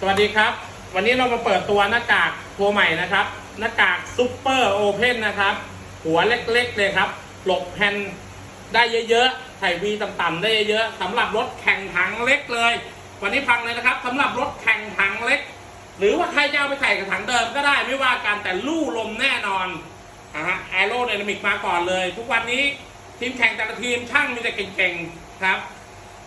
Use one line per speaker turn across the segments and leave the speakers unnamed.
สวัสดีครับ วันนี้เรามาเปิดตัวหน้ากากตัวใหม่นะครับ หน้ากากซุปเปอร์โอเพนนะครับ หัวเล็กๆเลยครับ หลบแผ่นได้เยอะๆใส่วีต่ำๆได้เยอะๆสำหรับรถแข่งถังเล็กเลย วันนี้ฟังเลยนะครับสำหรับรถแข่งถังเล็ก หรือว่าใครจะเอาไปใส่กับถังเดิมก็ได้ไม่ว่ากันแต่ลู่ลมแน่นอนนะฮะแอโรไดนามิกมาก่อนเลย ทุกวันนี้ทีมแข่งแต่ละทีมช่างมีแต่เก่งๆครับ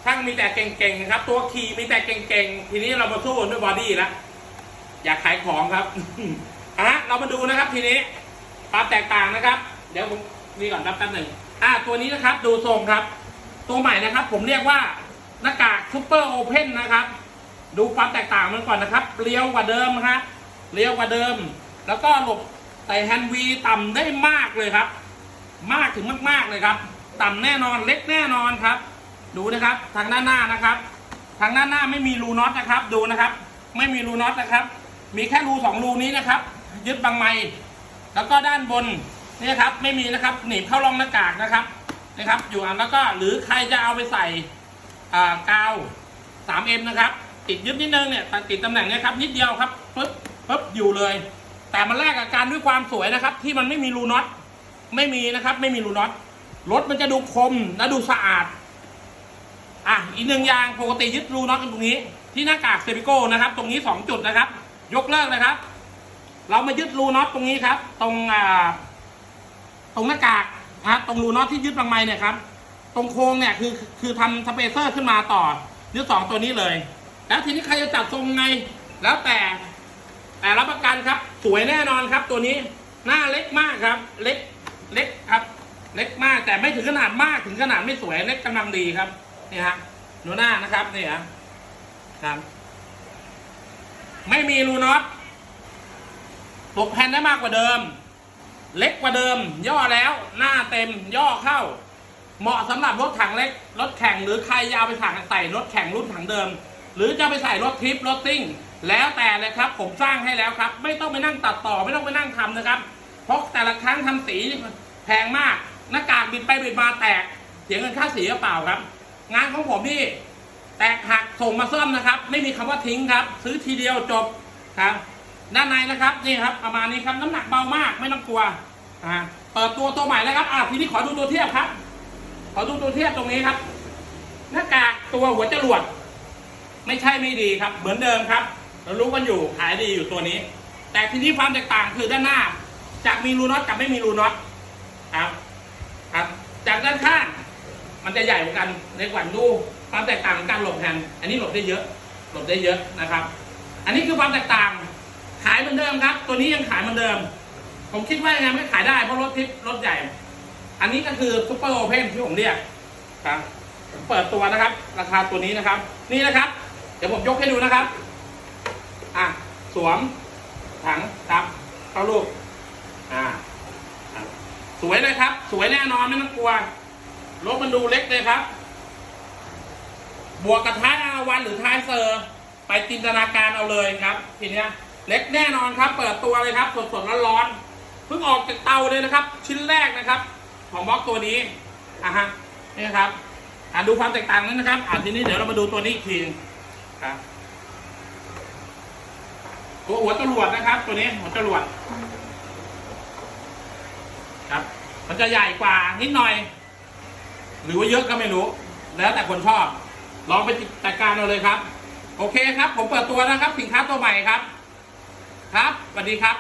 ช่างมีแต่เก่งๆครับ ตัวขี่มีแต่เก่งๆ ทีนี้เรามาสู้กันด้วยบอดี้แล้วอยากขายของครับอะเรามาดูนะครับทีนี้ความแตกต่างนะครับ เดี๋ยวผมนี่ก่อนรับแป๊บหนึ่งอะตัวนี้นะครับดูทรงครับ ตัวใหม่นะครับ ผมเรียกว่าหน้ากากซูเปอร์โอเพนนะครับ ดูความแตกต่างมันก่อนนะครับเลี้ยวกว่าเดิมฮะเลี้ยวกว่าเดิม แล้วก็หลบใส่แฮนด์วีต่ำได้มากเลยครับ มากถึงมากๆเลยครับ ต่ำแน่นอนเล็กแน่นอนครับ ดูนะครับทางด้านหน้านะครับ ทางด้านหน้าไม่มีรูน็อตนะครับ ดูนะครับ ไม่มีรูน็อตนะครับ มีแค่รูสองรูนี้นะครับ ยึดบังไม้แล้วก็ด้านบนนี่ครับไม่มีนะครับหนีบเข้าร่องหน้ากากนะครับนะครับ อยู่อันแล้วก็หรือใครจะเอาไปใส่อ่ากาว 3M นะครับ ติดยึดนิดนึงเนี่ยติดตำแหน่งเนี้ครับนิดเดียวครับปึ๊บปึ๊บอยู่เลย แต่มันแลกกับการด้วยความสวยนะครับ ที่มันไม่มีรูน็อตไม่มีนะครับ ไม่มีรูน็อตรถมันจะดูคมและดูสะอาด อะอีกหนึ่งอย่างปกติยึดรูน็อตกันตรงนี้ ที่หน้ากากเซฟิโก้นะครับ ตรงนี้สองจุดนะครับ ยกเลิกนะครับ เรามายึดรูน็อตตรงนี้ครับ ตรงอ่าตรงหน้ากากนะตรงรูน็อตที่ยึดบางไม้เนี่ยครับ ตรงโค้งเนี่ยคือคือทำสเปเซอร์ขึ้นมาต่อยึดสองตัวนี้เลย แล้วทีนี้ใครจะจัดทรงไง แล้วแต่แต่รับประกันครับ สวยแน่นอนครับ ตัวนี้หน้าเล็กมากครับ เล็กเล็กครับ เล็กมากแต่ไม่ถึงขนาดมากถึงขนาดไม่สวยเล็กกำลังดีครับ นี่ฮะหนูหน้านะครับนี่ฮะครับไม่มีรูน็อตปกแผ่นได้มากกว่าเดิม เล็กกว่าเดิม ย่อแล้วหน้าเต็มย่อเข้า เหมาะสำหรับรถถังเล็ก รถแข่งหรือใครจะเอาไปถังใส่รถแข่งรุ่นถังเดิม หรือจะไปใส่รถทิปรถซิ่ง แล้วแต่เลยครับ ผมสร้างให้แล้วครับ ไม่ต้องไปนั่งตัดต่อไม่ต้องไปนั่งทำนะครับ เพราะแต่ละครั้งทำสีแพงมากหน้ากากบิดไปบิดมาแตกเสียเงินค่าสีก็เปล่าครับ งานของผมนี่แตกหักส่งมาซ่อมนะครับ ไม่มีคำว่าทิ้งครับ ซื้อทีเดียวจบครับด้านในนะครับนี่ครับ ประมาณนี้ครับน้ำหนักเบามากไม่ต้องกลัวอ่าเปิดตัวตัวใหม่แล้วครับอ่าทีนี้ขอดูตัวเทียบครับ ขอดูตัวเทียบตรงนี้ครับ หน้ากากตัวหัวจรวด ไม่ใช่ไม่ดีครับ เหมือนเดิมครับเรารู้กันอยู่ขายดีอยู่ตัวนี้ แต่ทีนี้ความแตกต่างคือด้านหน้า จากมีรูน็อตกับไม่มีรูน็อตครับครับ จากด้านข้าง มันจะใหญ่กว่ากันในกว่าดูความแตกต่างของการหลบแฮนด์อันนี้หลบได้เยอะ หลบได้เยอะนะครับ อันนี้คือความแตกต่าง ขายเหมือนเดิมครับ ตัวนี้ยังขายเหมือนเดิม ผมคิดว่ายังไงไม่ขายได้เพราะรถทิปรถใหญ่ อันนี้ก็คือซุปเปอร์โอเพนที่ผมเรียกครับเปิดตัวนะครับ ราคาตัวนี้นะครับ นี่นะครับ เดี๋ยวผมยกให้ดูนะครับ อะสวมถังครับเข้าลูกอ่าสวยเลยครับ สวยแน่นอนไม่ต้องกลัว รถมันดูเล็กเลยครับ บวกกับท้ายอาวันหรือท้ายเซอร์ ไปจินตนาการเอาเลยครับ ทีเนี้ย เล็กแน่นอนครับ เปิดตัวเลยครับสดๆร้อนๆเพิ่งออกจากเตาเลยนะครับ ชิ้นแรกนะครับ ของบล็อกตัวนี้อะฮะนี่ครับอ่าดูความแตกต่างนั้นนะครับอ่าทีนี้เดี๋ยวเรามาดูตัวนี้อีกทีนึ่งครับตัวหัวจรวดนะครับ ตัวนี้หัวจรวดครับ มันจะใหญ่กว่านิดหน่อย หรือว่าเยอะก็ไม่รู้ แล้วแต่คนชอบ ลองไปจัดการเอาเลยครับ โอเคครับ ผมเปิดตัวนะครับ สินค้าตัวใหม่ครับ ครับสวัสดีครับ